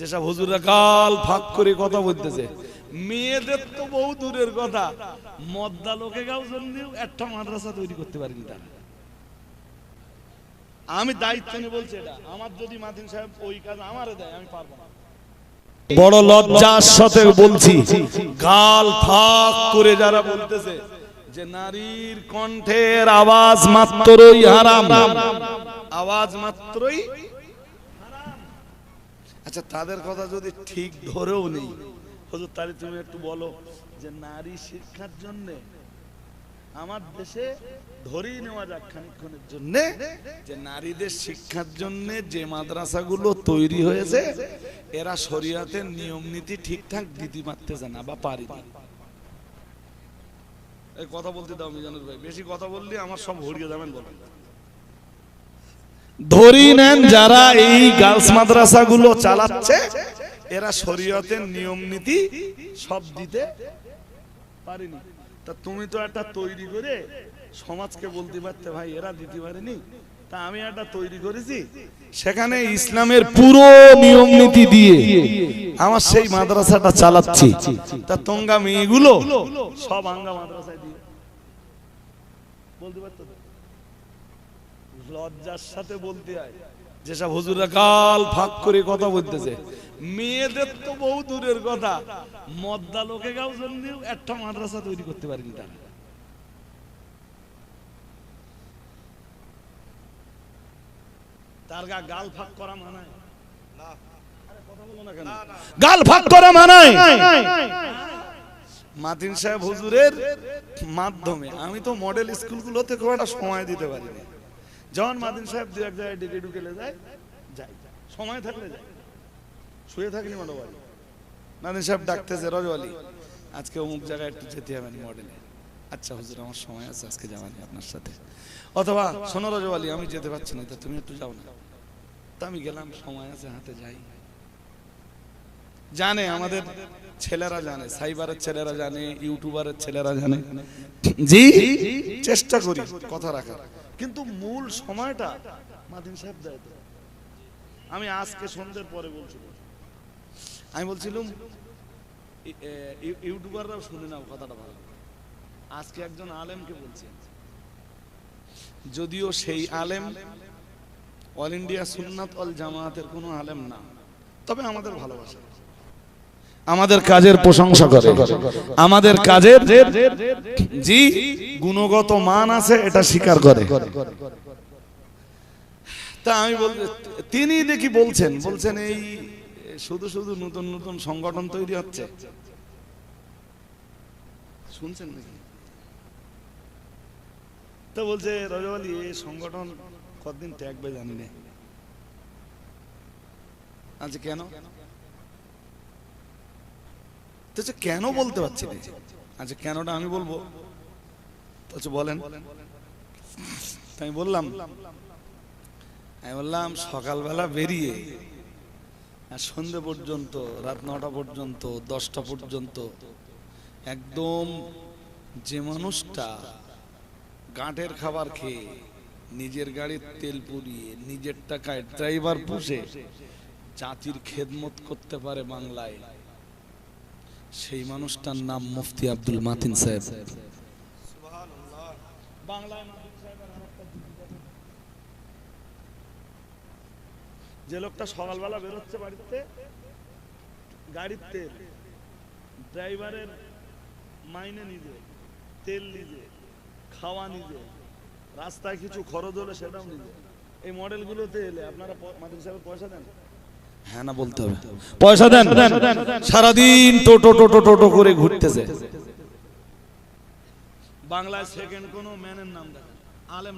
যেসব হুজুরা কাল ফাঁক করে কথা বলতেছে। মেয়েদের তো বহু দূরের কথা। মদ্দা লোকে একটা মাদ্রাসা তৈরি করতে পারিনি তারা। আমি দায়িত্ব নিয়ে বলছি এটা। আমার যদি মাদিন সাহেব ওই কাজ আমারে দেয়, আমি পারব না। বড় লজ্জার সাথে বলছি, গাল ফাঁক করে যারা বলতেছে যে নারীর কণ্ঠের আওয়াজ মাত্রই হারাম। আওয়াজ মাত্রই আচ্ছা তাদের কথা যদি ঠিক ধরেও নেই। হুজুর, তাহলে তুমি একটু বলো যে নারী শিক্ষার জন্য আমার দেশে ধরেই নেওয়া যাক খানিকক্ষণের জন্য যে নারীদের শিক্ষার জন্য যে মাদ্রাসাগুলো তৈরি হয়েছে, এরা শরীয়তের নিয়ম নীতি ঠিকঠাক দিতে পারতেছে না বা পারি কথা বলতে দাও মিজানুর ভাই, বেশি কথা বললে আমার সব হরিয়ে যাবেন বলেন। ধরি নেন যারা এই গার্লস মাদ্রাসাগুলো চালাচ্ছে এরা শরীয়তের নিয়ম নীতি সব দিতে পারেনি। তা তুমি তো একটা তৈরি করে সমাজকে বলতে পারতে ভাই এরা দিতে পারেনি। তা আমি একটা তৈরি করেছি সেখানে ইসলামের পুরো নিয়ম নীতি দিয়ে আমার সেই মাদ্রাসাটা চালাচ্ছি। তা তোঙ্গা মেয়েগুলো সব আঙ্গা মাদ্রাসায় দিয়ে। বলতে পারতো? লজ্জার সাথে বলতে হয়। যেসব হুজুরা কাল ফাঁক করে কথা বলতেছে। মেয়েদের তো বহু দূরের কথা। মদ্দা লোকে একটা মাদ্রাসা তৈরি করতে পারেনি তারা। তার গা গাল ফাঁক করা মানায়। গাল ফাঁক করা মানায়। সাহেব হুজুরের মাধ্যমে। আমি তো মডেল স্কুলগুলোতে খুব একটা সময় দিতে পারি না যখন মাদিন সাহেব দু এক জায়গায় ডেকে ঢুকেলে যায় যাই সময় থাকলে যায়। শুয়ে থাকলে মনে বাড়ি মাদিন সাহেব ডাকতেছে রজওয়ালি আজকে অমুক জায়গায় একটু যেতে হবে মডেলে। আচ্ছা হুজুর, আমার সময় আছে, আজকে যাওয়ানি আপনার সাথে। অথবা, শোনো রজওয়ালি আমি যেতে পারছি না তুমি একটু যাও না। তা আমি গেলাম, সময় আছে হাতে যাই। জানে, আমাদের ছেলেরা জানে, সাইবারের ছেলেরা জানে, ইউটিউবারের ছেলেরা জানে। জি, চেষ্টা করি, কথা রাখার। কিন্তু মূল সময়টা মাদিন সাহেব দেয় তো। আমি আজকে সন্ধ্যের পরে বলছিলাম আমি বলছিলাম ইউটিউবাররাও শুনে নাও কথাটা ভালো। আজকে একজন আলেমকে বলছি। যদিও সেই আলেম অল ইন্ডিয়া সুন্নাত অল জামায়াতের কোনো আলেম না, তবে আমাদের ভালোবাসা। আমাদের কাজের প্রশংসা করে। আমাদের কাজের জি গুণগত মান আছে, এটা স্বীকার করে। তা আমি বল, তিনি দেখি বলছেন বলছেন এই শুধু শুধু নতুন নতুন সংগঠন তৈরি হচ্ছে। শুনছেন নাকি? তো বলছে, রজবালি, এই সংগঠন কতদিন ত্যাগবে জানি না। আচ্ছা কেন? আচ্ছা, কেন বলতে পারছি না? আচ্ছা কেনটা আমি বলব? আচ্ছা বলেন। আমি বললাম আমি বললাম সকালবেলা বেরিয়ে আর সন্ধে পর্যন্ত রাত নটা পর্যন্ত দশটা পর্যন্ত একদম যে মানুষটা গাঁটের খাবার খেয়ে নিজের গাড়ির তেল পুড়িয়ে নিজের টাকায় ড্রাইভার পুষে জাতির খেদমত করতে পারে বাংলায় সেই মানুষটার নাম মুফতি আব্দুল মাতিন সাহেব। যে লোকটা সকালবেলা বেরোচ্ছে বাড়িতে, গাড়ির তেল। ড্রাইভারের মাইনে নিজে, তেল নিজে, খাওয়া নিজে, রাস্তায় কিছু খরচ হলে সেটাও নিজে। এই মডেলগুলোতে এলে আপনারা মাতিন সাহেবের পয়সা দেন? হ্যাঁ বলতে হবে। পয়সা দেন। সারাদিন টোটো টোটো টোটো করে ঘুরতেছে। বাংলায় সেকেন্ড কোন ম্যানের নাম দেখেন, আলেম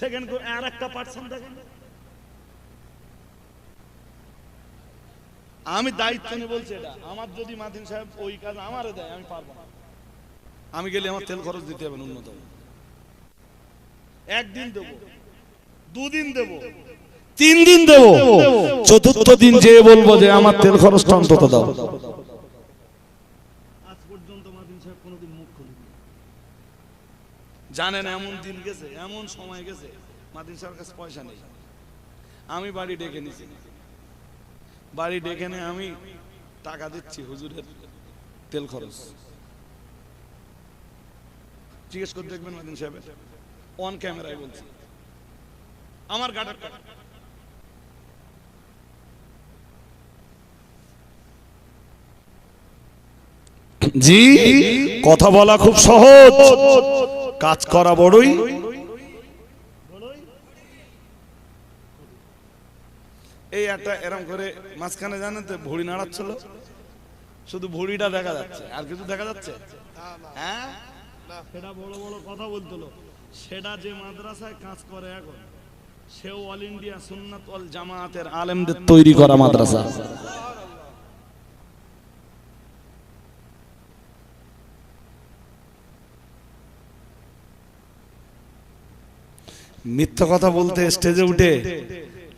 সেকেন্ড আর একটা পার্সন দেখেন। আমি দায়িত্ব নিয়ে বলছি এটা। আমার যদি মাতিন সাহেব ওই কাজ আমারে দেয়, আমি পারব না। আমি গেলে আমার তেল খরচ দিতে হবে ন্যূনতম। একদিন দেবো। দুদিন দেবো। তিন দিন দেবো। চতুর্থ দিন যে বলব যে আমার তেল খরচটা অন্তত দাও। আজ পর্যন্ত মাদিন সাহেব কোনোদিন মুখ খুলিনি। জানেন এমন দিন গেছে এমন সময় গেছে মাদিন সাহেবের কাছে পয়সা নেই। আমি বাড়ি ডেকে নিছি। বাড়ি ডেকে নিয়ে আমি টাকা দিচ্ছি হুজুরের তেল খরচ। জিজ্ঞেস করে দেখবেন মাদিন সাহেবের অন ক্যামেরায় বলছি। আমার গাড়ির জি কথা বলা খুব সহজ। কাজ করা বড়ই। এই একটা এরম করে মাঝখানে জানেন তো ভুড়ি নাড়াচ্ছিল। শুধু ভুড়িটা দেখা যাচ্ছে। আর কিছু দেখা যাচ্ছে? হ্যাঁ? সেটা বড় বড় কথা বলতো সেটা যে মাদ্রাসায় কাজ করে এখন সেও অল ইন্ডিয়া সুন্নাত ওয়াল জামায়াতের আলেমদের তৈরি করা মাদ্রাসা। মিথ্যা কথা বলতে স্টেজে উঠে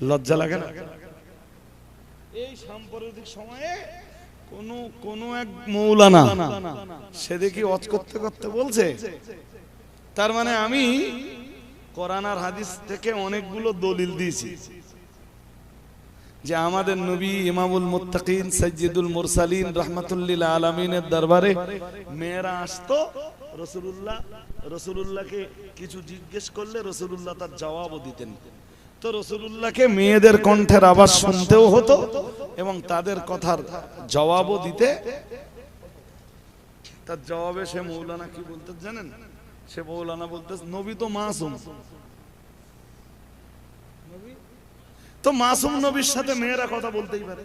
লজ্জা লাগে না? এই সাম্প্রতিক সময়ে কোন কোন এক মৌলানা সে দেখি অজ করতে করতে বলছে তার মানে আমি কোরআন আর হাদিস থেকে অনেকগুলো দলিল দিয়েছি যে আমাদের নবী ইমামুল মুত্তাকিন সাজ্জিদুল মুরসালিন রহমাতুল্লিল আলমিনের দরবারে মেয়েরা আসতো রসুলুল্লাহ, রসুলুল্লাহকে কিছু জিজ্ঞেস করলে রসুলুল্লাহ তার জবাবও দিতেন। তো রসুলুল্লাহকে মেয়েদের কণ্ঠের আওয়াজ শুনতেও হতো এবং তাদের কথার জবাবও দিতে। তার জবাবে সে মৌলানা কি বলতে জানেন? সে মৌলানা বলতে নবী তো মাসুম। তো মাসুম নবীর সাথে মেয়েরা কথা বলতেই পারে।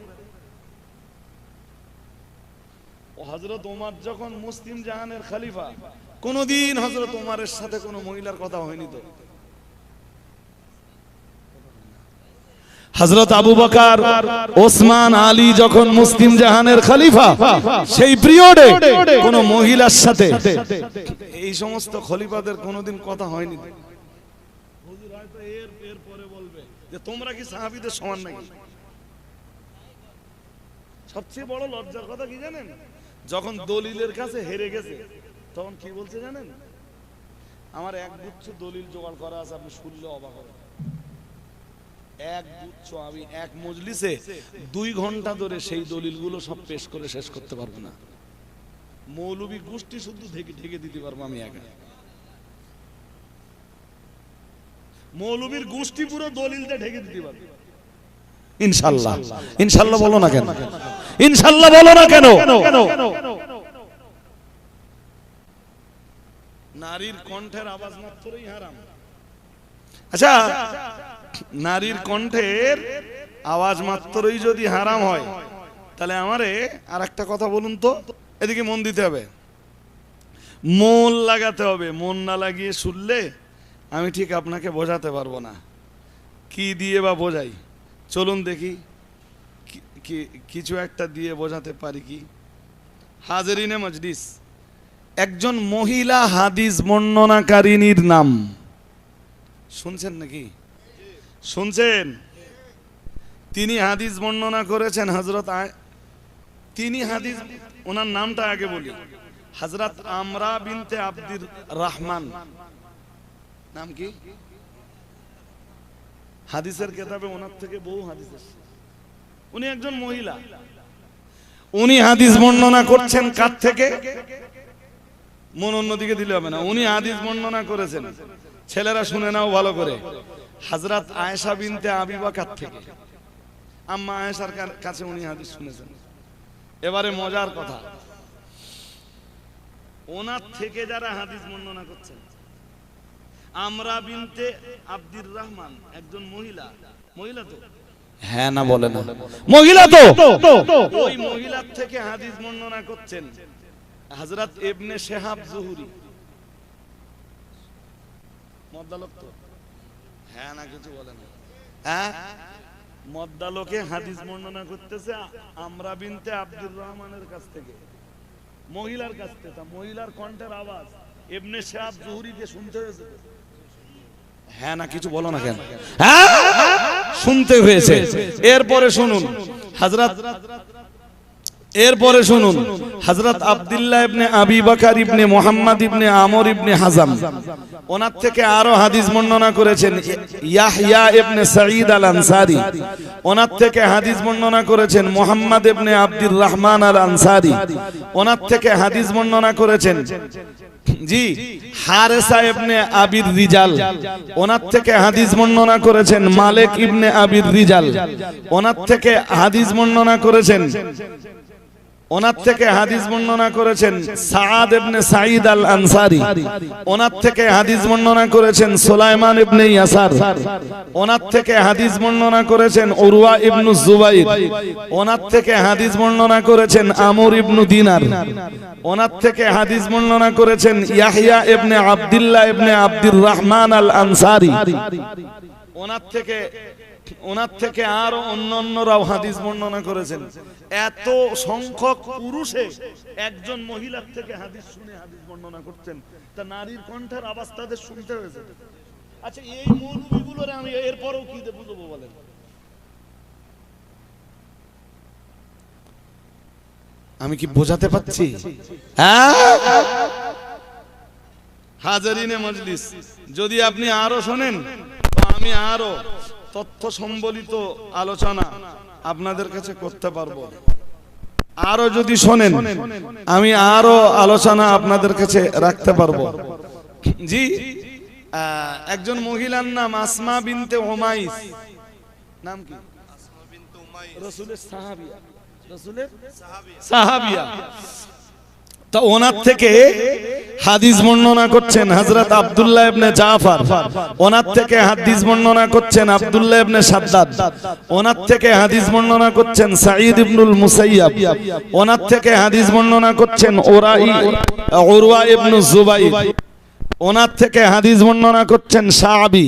হজরত ওমর যখন মুসলিম জাহানের খলিফা কোনদিন হজরত ওমরের সাথে কোনো মহিলার কথা হয়নি তো। হজরত আবু বকার, ওসমান আলী যখন মুসলিম জাহানের খলিফা, সেই পিরিয়ডে কোন মহিলার সাথে এই সমস্ত খলিফাদের কোনোদিন কথা হয়নি। তোমরা কি সাহাবীদের সমান নাকি? সবচেয়ে বড় লজ্জার কথা কি জানেন? যখন দলিলের কাছে হেরে গেছে তখন কি বলছে জানেন? আমার এক গুচ্ছ দলিল জোগাড় করা আছে, আপনি শুনলে অবাক হবেন। এক গুচ্ছ, আমি এক মজলিসে দুই ঘণ্টা ধরে সেই দলিলগুলো সব পেশ করে শেষ করতে পারব না। মৌলবী গোষ্ঠী শুধু ঢেকে ঢেকে দিতে পারব আমি একা। মৌলবীর গোষ্ঠী পুরো দলিলটা ঢেকে দিতে পারবে। ইনশাল্লাহ। ইনশাল্লাহ বলো না কেন? ইনশাল্লাহ বলো না কেন? নারীর কণ্ঠের আওয়াজ মাত্রই হারাম। আচ্ছা নারীর কণ্ঠের আওয়াজ মাত্রই যদি হারাম হয় তাহলে আমারে আর একটা কথা বলুন তো এদিকে মন দিতে হবে। মন লাগাতে হবে মন না লাগিয়ে শুনলে আমি ঠিক আপনাকে বোঝাতে পারব না। কি দিয়ে বা বোঝাই? চলুন দেখি কিছু একটা দিয়ে বোঝাতে পারি কি? হাজরিনে মজলিস। একজন মহিলা হাদিস বর্ণনাকারিনীর নাম। শুনছেন নাকি? শুনছেন? তিনি হাদিস বর্ণনা করেছেন হজরত তিনি হাদিস ওনার নামটা আগে বলি। হজরত আমরা বিনতে আব্দুর রহমান। নাম কি? হাদিসের কেতাবে ওনার থেকে বহু হাদিস। উনি একজন মহিলা। উনি হাদিস বর্ণনা করছেন কার থেকে? মন অন্যদিকে দিলে হবে না। উনি হাদিস বর্ণনা করেছেন। ছেলেরা শুনে নাও ভালো করে। হাজরাত আয়েশা বিনতে আবি বকর থেকে। আম্মা আয়েশার কাছে উনি হাদিস শুনেছেন। এবারে মজার কথা। ওনার থেকে যারা হাদিস বর্ণনা করছেন আমরা বিনতে আব্দুর রহমান একজন মহিলা। মহিলা তো? হ্যাঁ না বলে না। মহিলা তো? ওই মহিলার থেকে হাদিস বর্ণনা করছেন। ইবনে শেহাব জুহুরি। মদ্দালক তো? হ্যাঁ না কিছু বলে না হ্যাঁ? মদ্দালকে হাদিস বর্ণনা করতেছে আমরা বিনতে আব্দুর রহমানের কাছ থেকে। মহিলার কাছ থেকে মহিলার কণ্ঠের আওয়াজ ইবনে শেহাব জুহুরি দিয়ে শুনতে হয়েছে। হ্যাঁ না কিছু বলো না কেন? হ্যাঁ? শুনতে হয়েছে। এরপরে শুনুন। হাজরাত এরপরে শুনুন, হযরত আব্দুল্লাহ ইবনে আবি বকর ইবনে মুহাম্মদ ইবনে আমর ইবনে হাজাম, ওনার থেকে আরও হাদিস বর্ণনা করেছেন, ইয়াহইয়া ইবনে সাঈদ আল আনসারী ওনার থেকে হাদিস বর্ণনা করেছেন মুহাম্মদ ইবনে আব্দুর রহমান আল আনসারী ওনার থেকে হাদিস বর্ণনা করেছেন, জি, হারেসা ইবনে আবির রিজাল, ওনার থেকে হাদিস বর্ণনা করেছেন মালিক ইবনে আবির রিজাল, ওনার থেকে হাদিস বর্ণনা করেছেন ওনার থেকে হাদিস বর্ণনা করেছেন সাদ ইবনে সাঈদ আল আনসারী ওনার থেকে হাদিস বর্ণনা করেছেন সুলাইমান ইবনে ইয়াসার। ওনার থেকে হাদিস বর্ণনা করেছেন উরওয়া ইবনু জুবাইর। ওনার থেকে হাদিস বর্ণনা করেছেন আমর ইবনু দিনার। ওনার থেকে হাদিস বর্ণনা করেছেন ইয়াহইয়া ইবনে আব্দুল্লাহ ইবনে আব্দুর রহমান আল আনসারী ওনার থেকে ওনার থেকে আরও অন্যান্যরাও হাদিস বর্ণনা করেছেন। এত সংখ্যক পুরুষে একজন মহিলার থেকে হাদিস শুনে হাদিস বর্ণনা করছেন। তা নারীর কণ্ঠের আওয়াজ তাদের শুনতে হয়েছে। আচ্ছা এই মৌলবীগুলোর আমি এরপরেও কি বুঝব বলেন? আমি কি বোঝাতে পাচ্ছি হ্যাঁ? হাজারিনে মজলিস। যদি আপনি আরও শোনেন আমি আরও তথ্য সম্বলিত আলোচনা আপনাদের কাছে করতে পারব। আরও যদি শোনেন আমি আরও আলোচনা আপনাদের কাছে রাখতে পারব। জি একজন মহিলার নাম আসমা বিনতে ওমাইস নাম কি? রসুলের সাহাবিয়া। রসুলের সাহাবিয়া। তা ওনার থেকে হাদিস বর্ণনা করছেন হযরত আব্দুল্লাহ ইবনে জাফর। ওনার থেকে হাদিস বর্ণনা করছেন আব্দুল্লাহ ইবনে সাদ্দাদ। ওনার থেকে হাদিস বর্ণনা করছেন সাঈদ ইবনুল মুসাইয়াব ওনার থেকে হাদিস বর্ণনা করছেন ওরাই, উরওয়া ইবনু জুবাইর ওনার থেকে হাদিস বর্ণনা করছেন সাহাবি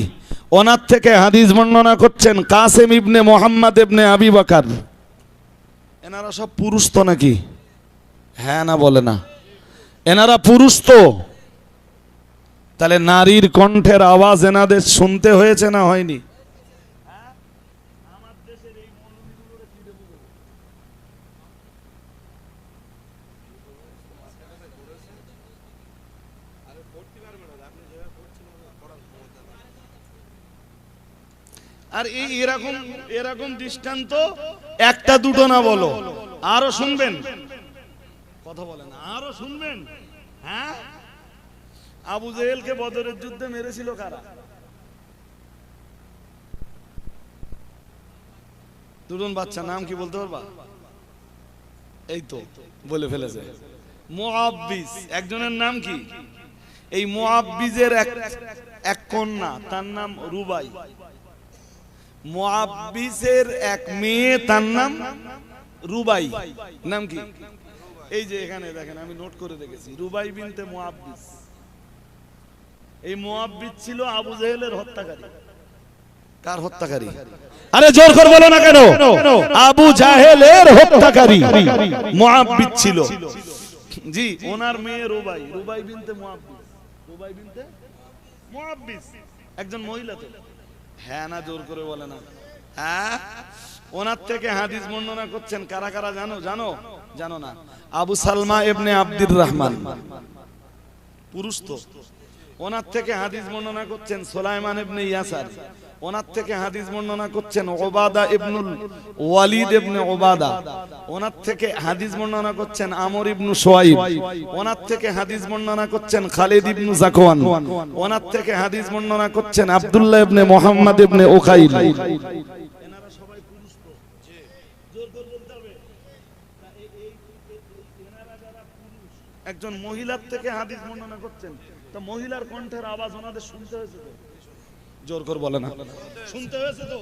ওনার থেকে হাদিস বর্ণনা করছেন কাসেম ইবনে মোহাম্মদ ইবনে আবি বকর। এনারা সব পুরুষ তো নাকি? হ্যাঁ না বলে না। এনারা পুরুষ তো। তাহলে নারীর কণ্ঠের আওয়াজ এনাদের শুনতে হয়েছে না হয়নি? আর এই এরকম এরকম দৃষ্টান্ত একটা দুটো না বলো। আরও শুনবেন? কথা বলেন আরও শুনবেন? হ্যাঁ? আবু জেহেলকে বদরের যুদ্ধে মেরেছিল কারা? দুজন বাচ্চা নাম কি বলতে পারবা? এই তো বলে ফেলেছে। মুআব্বিস একজনের নাম কি? এই মুআব্বিজের এক এক কন্যা তার নাম রুবাই। মুআব্বিসের এক মেয়ে তার নাম রুবাই। নাম কি? এই যে এখানে দেখেন আমি নোট করে রেখেছি রুবাই বিনতে মুআব্বিস। এই মুআব্বিস ছিল আবু জেহেলের হত্যাকারী। কার হত্যাকারী? আরে জোর করে বলো না কেন? আবু জাহেলের হত্যাকারী। মুআব্বিস ছিল। জি ওনার মেয়ে রুবাই রুবাই বিনতে মুআব্বিস। রুবাই বিনতে মুআব্বিস। একজন মহিলা তো। হ্যাঁ না জোর করে বলে না। হ্যাঁ? ওনার থেকে হাদিস বর্ণনা করছেন কারা কারা জানো? জানো? জানো না? আবু সালমা ইবনে আব্দুর রহমান। পুরুষ তো। ওনার থেকে হাদিস বর্ণনা করছেন সোলাইমান ইবনে ইয়াসার। ওনার থেকে হাদিস বর্ণনা করছেন ওবাদা ইবনুল ওয়ালিদ ইবনে ওবাদা। ওনার থেকে হাদিস বর্ণনা করছেন আমর ইবনু সোয়াইব। ওনার থেকে হাদিস বর্ণনা করছেন খালিদ ইবনু জাকওয়ান। ওনার থেকে হাদিস বর্ণনা করছেন আব্দুল্লাহ ইবনে মুহাম্মদ ইবনে উকাইল এনারা সবাই পুরুষ তো জোর করে বলতে হবে একজন মহিলার থেকে হাদিস বর্ণনা করছেন। তো মহিলার কণ্ঠের আওয়াজ ওনাদের শুনতে হয়েছে তো? জোর করে বলে না। শুনতে হয়েছে তো?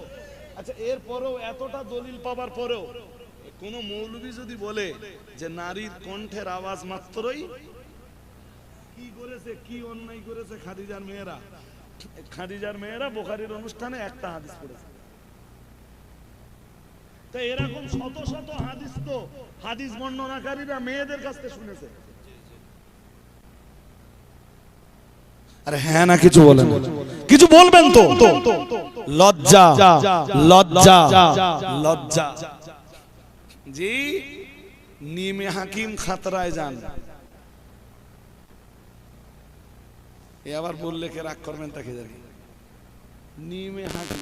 আচ্ছা এর পরেও এতটা দলিল পাবার পরেও কোন মৌলবি যদি বলে যে নারীর কণ্ঠের আওয়াজ মাত্রই কি করেছে কি অন্যায় করেছে খাদিজার মেয়েরা? খাদিজার মেয়েরা বোখারির অনুষ্ঠানে একটা হাদিস পড়েছে। তো এরকম শত শত হাদিস তো হাদিস বর্ণনাকারীরা মেয়েদের কাছ থেকে শুনেছে। আরে হ্যাঁ না, কিছু বলেন। কিছু বলবেন তো? লজ্জা লজ্জা লজ্জা। জি, নিমে হাকিম খাতরায় যান। এ আবার বললে কে রাগ করবেন তাকে জানি? নিমে হাকিম।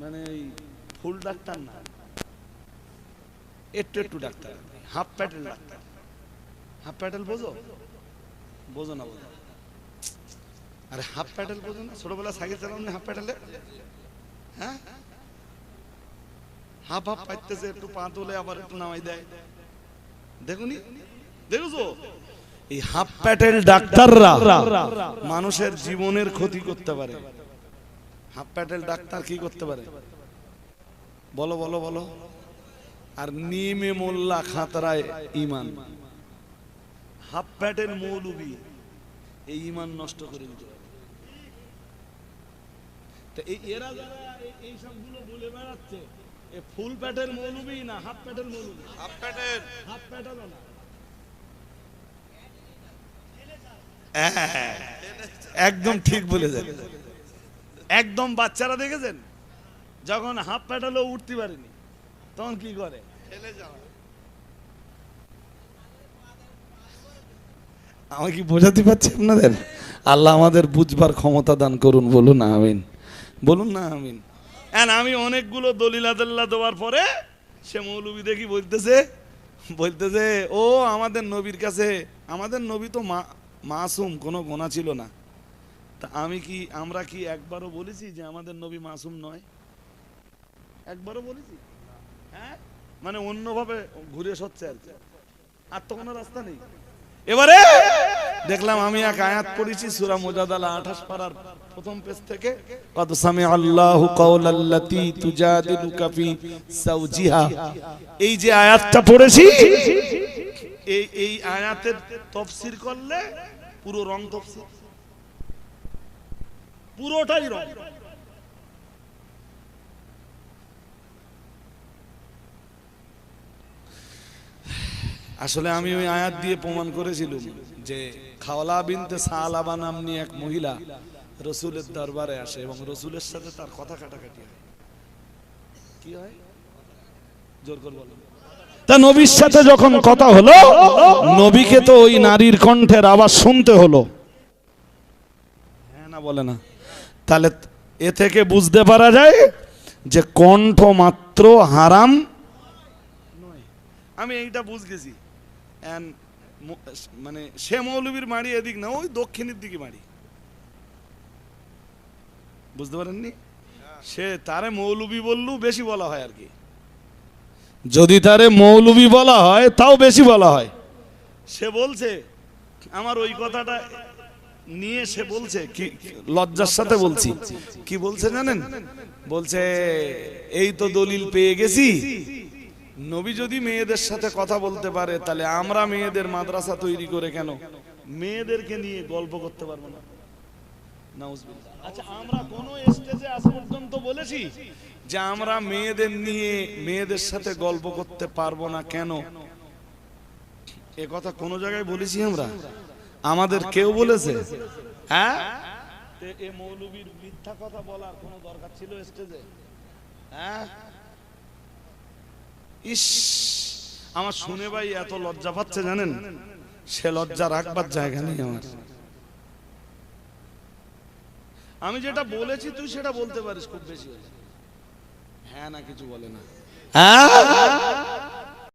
মানে ওই ফুল ডাক্তার না। একটু একটু doctor. Half Patel doctor. Half Patel বোঝো? বোঝো না বোঝো আরে হাফ প্যাটেল বোঝো না ছোটবেলা সাইকেল চালানো হাফ প্যাটেলে হ্যাঁ? হাফ হাফ পাইতেছে, একটু পা তুলে আবার একটু নামাই দেয়। দেখুনি? এই হাফ প্যাটেল ডাক্তাররা মানুষের জীবনের ক্ষতি করতে পারে। হাফ প্যাটেল ডাক্তার কি করতে পারে? বলো বলো বলো। আর নিমে মোল্লা খাতরায় ইমান। হাফ প্যাটেল মৌলবি। এই ইমান নষ্ট করে দিতে পারে তো এই এরা যারা এই- এই সবগুলো বলে বেড়াচ্ছে এ ফুল প্যাটের মৌলবি না হাফ প্যাটের মৌলবি? হাফ প্যাটের। হাফ প্যাটেরও না। একদম ঠিক বলেছেন। একদম বাচ্চারা দেখেছেন? যখন হাফ প্যাটেলও উঠতে পারেনি তখন কি করে? যাওয়া। আমি কি বোঝাতে পারছি আপনাদের? আল্লাহ আমাদের বুঝবার ক্ষমতা দান করুন, বলুন আমিন। বলুন না আমিন। And আমি অনেকগুলো দলিল আদাল্লা দেওয়ার পরে সে মৌলবি দেখি বলতেছে বলতেছে, ও আমাদের নবীর কাছে, আমাদের নবী তো মা, মাসুম, কোনো গোনা ছিল না। তা আমি কি, আমরা কি একবারও বলেছি যে আমাদের নবী মাসুম নয়? একবারও বলেছি? হ্যাঁ? মানে অন্যভাবে ঘুরে সচ্ছে আর। আর তো কোনো রাস্তা নেই। এবারে দেখলাম আমি এক আয়াত পড়েছি সুরা মোজাদালা আঠাশ পাড়ার প্রথম পেজ থেকে। কত সামি আল্লাহ কৌলাল্লাতি তুজাদিলু কাফি সাউজিহা। এই যে আয়াতটা পড়েছি, এই এই আয়াতের তফসির করলে পুরো রং তফসির। পুরোটাই রং। আসলে আমি ওই আয়াত দিয়ে প্রমাণ করেছিলাম যে খাওয়ালা বিনতে সালাবা নামনি এক মহিলা রসুলের দরবারে আসে এবং রসুলের সাথে তার কথা কাটাকাটি হয়। কি হয়? জোর করে বলো। তা নবীর সাথে যখন কথা হলো, নবীকে তো ওই নারীর কণ্ঠের আওয়াজ শুনতে হলো। হ্যাঁ না, বলে না। তাহলে এ থেকে বুঝতে পারা যায় যে কণ্ঠ মাত্র হারাম আমি এইটা বুঝ গেছি। মানে সে মৌলবীর মাড়ি এদিক না, ওই দক্ষিণের দিকে মাড়ি। বুঝতে পারেননি? সে তারে মৌলবী বললেও বেশি বলা হয় আর কি। যদি তারে মৌলবি বলা হয়, তাও বেশি বলা হয়। সে বলছে, আমার ওই কথাটা নিয়ে সে বলছে কি, লজ্জার সাথে বলছি। কি বলছে জানেন? বলছে, এই তো দলিল পেয়ে গেছি নবী যদি মেয়েদের সাথে কথা বলতে পারে, তাহলে আমরা মেয়েদের মাদ্রাসা তৈরি করে কেন? মেয়েদেরকে নিয়ে গল্প করতে পারব না। আচ্ছা আমরা কোন স্টেজে আজ পর্যন্ত বলেছি যে আমরা মেয়েদের নিয়ে মেয়েদের সাথে গল্প করতে পারব না কেন? কথা কোন জায়গায় বলেছি আমরা? আমাদের কেউ বলেছে? হ্যাঁ? মৌলবীর মিথ্যা কথা বলার কোনো দরকার ছিল স্টেজে হ্যাঁ? ইস, আমার শুনে ভাই এত লজ্জা পাচ্ছে জানেন? সে লজ্জা রাখবার জায়গা নেই আমার। আমি যেটা বলেছি, তুই সেটা বলতে পারিস খুব বেশি। হ্যাঁ না, কিছু বলে না। হ্যাঁ?